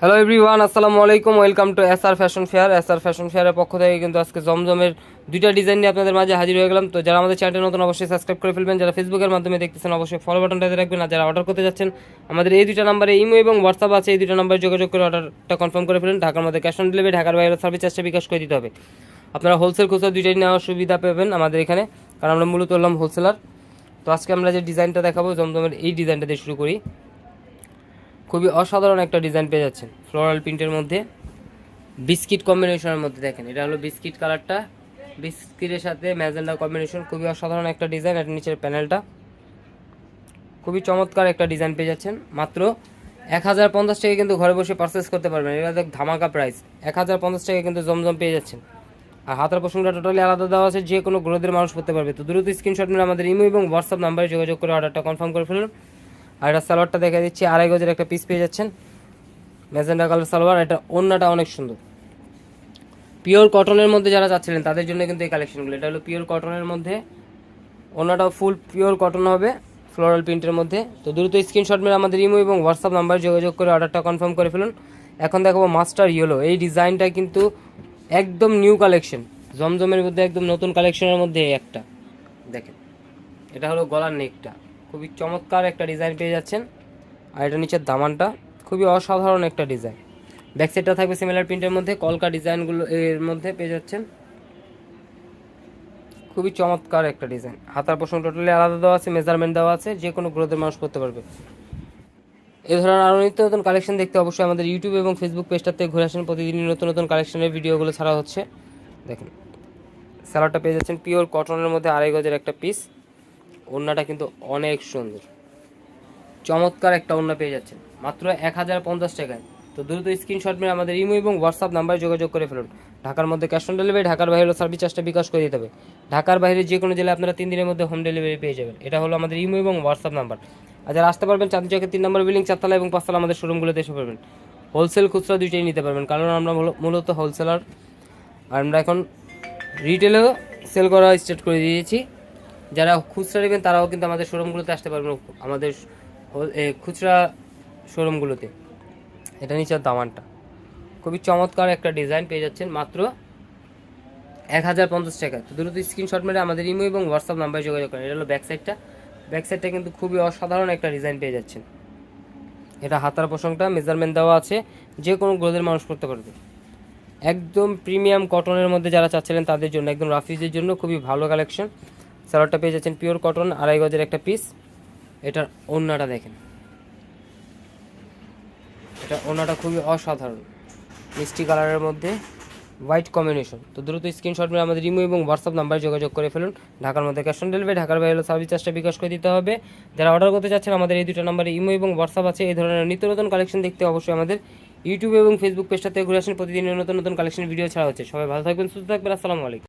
Hello everyone আসসালামু আলাইকুম welcome to S R fashion fair S R fashion ফেয়ারের পক্ষ থেকে কিন্তু আজকে জমজমের দুইটা ডিজাইন নিয়ে আপনাদের মাঝে হাজির হয়ে গেলাম। তো যারা আমাদের চ্যানেল নতুন, অবশ্যই সাবস্ক্রাইব করে ফেলবেন। যারা ফেসবুকের মাধ্যমে দেখতেছেন, অবশ্যই ফলো বাটনটাতে রাখবেন। আর যারা অর্ডার করতে যাচ্ছেন, আমাদের এই দুইটা নাম্বারে ইমো এবং হোয়াটসঅ্যাপ আছে। এই দুইটা নাম্বারে যোগাযোগ করে অর্ডারটা কনফার্ম করে ফেলুন। ঢাকার মধ্যে ক্যাশ অন ডেলিভারি ঢাকার বাইরে সার্ভিস চার্জটা বিকাশ করে দিতে হবে। আপনারা হোলসেল খুচরা দুইটাই নেওয়ার সুবিধা পাবেন আমাদের এখানে, কারণ আমরা মূলত হলাম হোলসেলার তো আজকে আমরা যে ডিজাইনটা দেখাবো, জমজমের এই ডিজাইনটা দিয়ে শুরু করি। খুবই অসাধারণ একটা ডিজাইন পেয়ে যাচ্ছেন। ফ্লোরাল প্রিন্টের মধ্যে। বিস্কিট কম্বিনেশনের মধ্যে দেখেন, এটা হলো বিস্কিট কালারটা বিস্কিটের সাথে ম্যাজেন্ডা কম্বিনেশন খুবই অসাধারণ একটা ডিজাইন এর নিচের প্যানেলটা খুবই চমৎকার একটা ডিজাইন পেয়ে যাচ্ছেন। মাত্র এক হাজার পঞ্চাশ টাকা কিন্তু ঘরে বসে পারচেস করতে পারবেন। এটা দেখ ধামাকা প্রাইস এক হাজার পঞ্চাশ টাকা কিন্তু জমজম পেয়ে যাচ্ছেন। আর হাতার প্রসঙ্গটা টোটালি আলাদা দেওয়া আছে, যে কোনো গ্রোদের মানুষ করতে পারবে। তো দ্রুত স্ক্রিনশট নিয়ে আমাদের ইমো এবং হোয়াটসঅ্যাপ নাম্বারে যোগাযোগ করে অর্ডারটা কনফার্ম করে ফেলুন। আর এটা সালোয়ারটা দেখা দিচ্ছি। আড়াই গজের একটা পিস পেয়ে যাচ্ছেন। Magenta colour salwar. এটা ওন্নাটা অনেক সুন্দর। পিওর কটনের মধ্যে যারা চাচ্ছিলেন, তাদের জন্য কিন্তু এই কালেকশনগুলো এটা হলো পিওর কটনের মধ্যে। ওনাটাও ফুল পিওর কটন হবে ফ্লোরাল প্রিন্টের মধ্যে। তো দ্রুত স্ক্রিনশট মেরে আমাদের ইমো এবং হোয়াটসঅ্যাপ নাম্বারে যোগাযোগ করে অর্ডারটা কনফার্ম করে ফেলুন। এখন দেখাবো মাস্টার ইয়েলো এই ডিজাইনটা কিন্তু একদম নিউ কালেকশন জমজমের মধ্যে একদম নতুন কালেকশনের মধ্যে একটা। দেখেন। এটা হলো গলার নেকটা খুবই চমৎকার একটা ডিজাইন পেয়ে যাচ্ছেন। আর এটা নিচের দামানটা খুবই অসাধারণ একটা ডিজাইন ব্যাক সাইডটা থাকবে সিমিলার প্রিন্টের মধ্যে, কলকা ডিজাইনগুলো এর মধ্যে পেয়ে যাচ্ছেন। খুবই চমৎকার একটা ডিজাইন হাতার পোষণ টোটালি আলাদা দেওয়া আছে মেজারমেন্ট দেওয়া আছে যে কোনো গ্রোথের মানুষ করতে পারবে। এ ধরনের আরও নিত্য নতুন কালেকশন দেখতে অবশ্যই আমাদের ইউটিউব এবং ফেসবুক পেজটাতে ঘুরে আসেন। প্রতিদিনই নতুন নতুন কালেকশনের ভিডিওগুলো ছাড়া হচ্ছে। দেখেন। স্যালাডটা পেয়ে যাচ্ছেন পিওর কটনের মধ্যে আড়াই গজের একটা পিস ওড়নাটা কিন্তু অনেক সুন্দর। চমৎকার একটা ওড়না পেয়ে যাচ্ছেন। মাত্র এক হাজার পঞ্চাশ টাকায়। তো দ্রুত স্ক্রিনশট মেরে আমাদের ইমো এবং হোয়াটসঅ্যাপ নাম্বারে যোগাযোগ করে ফেলুন। ঢাকার মধ্যে ক্যাশ অন ডেলিভারি ঢাকার বাইরে সার্ভিস চার্জটা বিকাশ করে দিতে হবে। ঢাকার বাইরে যে কোনো জেলায় আপনারা তিন দিনের মধ্যে হোম ডেলিভারি পেয়ে যাবেন। এটা হলো আমাদের ইমো এবং হোয়াটসঅ্যাপ নাম্বার আর যারা আসতে পারবেন চাঁদনি চকের তিন নম্বর বিল্ডিং চারতলা এবং পাঁচতলা আমাদের শোরুমগুলোতে এসে পারবেন হোলসেল খুচরা দুইটাই নিতে পারবেন। কারণ আমরা মূল- মূলত হোলসেলার আর আমরা এখন রিটেলেও সেল করা স্টার্ট করে দিয়েছি। যারা খুচরা নেবেন, তারাও কিন্তু আমাদের শোরুমগুলোতে আসতে পারবেন, আমাদের খুচরা শোরুমগুলোতে। এটা নিচের দামানটা। খুবই চমৎকার একটা ডিজাইন পেয়ে যাচ্ছেন, মাত্র এক হাজার পঞ্চাশ টাকা। তো দ্রুত স্ক্রিনশট মেরে আমাদের ইমো এবং হোয়াটসঅ্যাপ নাম্বারে যোগাযোগ করেন। এটা হলো ব্যাক সাইডটা ব্যাক সাইডটা কিন্তু খুবই অসাধারণ একটা ডিজাইন পেয়ে যাচ্ছেন। এটা হাতার প্রসঙ্গটা মেজারমেন্ট দেওয়া আছে। যে কোনো গ্রোদের মানুষ করতে পারবে। একদম প্রিমিয়াম কটনের মধ্যে যারা চাচ্ছিলেন, তাদের জন্য, একদম রাফিজের জন্য খুবই ভালো কালেকশন স্যালাডটা পেয়ে যাচ্ছেন পিওর কটন, আড়াই গজের একটা পিস এটার ওড়নাটা দেখেন। এটা ওড়নাটা খুবই অসাধারণ। মিষ্টি কালারের মধ্যে হোয়াইট কম্বিনেশন তো দ্রুত স্ক্রিনশট মেরে আমাদের ইমো এবং হোয়াটসঅ্যাপ নাম্বারে যোগাযোগ করে ফেলুন। ঢাকার মধ্যে ক্যাশ অন ডেলিভারি ঢাকার বাইরে সার্ভিস চার্জটা বিকাশ করে দিতে হবে। যারা অর্ডার করতে চাচ্ছেন, আমাদের এই দুটো নাম্বারে ইমো এবং হোয়াটসঅ্যাপ আছে। এই ধরনের নিত্য নতুন কালেকশন দেখতে অবশ্যই আমাদের ইউটিউব এবং ফেসবুক পেজটাতে ঘুরে আসেন। প্রতিদিন নতুন নতুন কালেকশন ভিডিও ছাড়া হচ্ছে। সবাই ভালো থাকবেন, সুস্থ থাকবেন। আসসালামু আলাইকুম।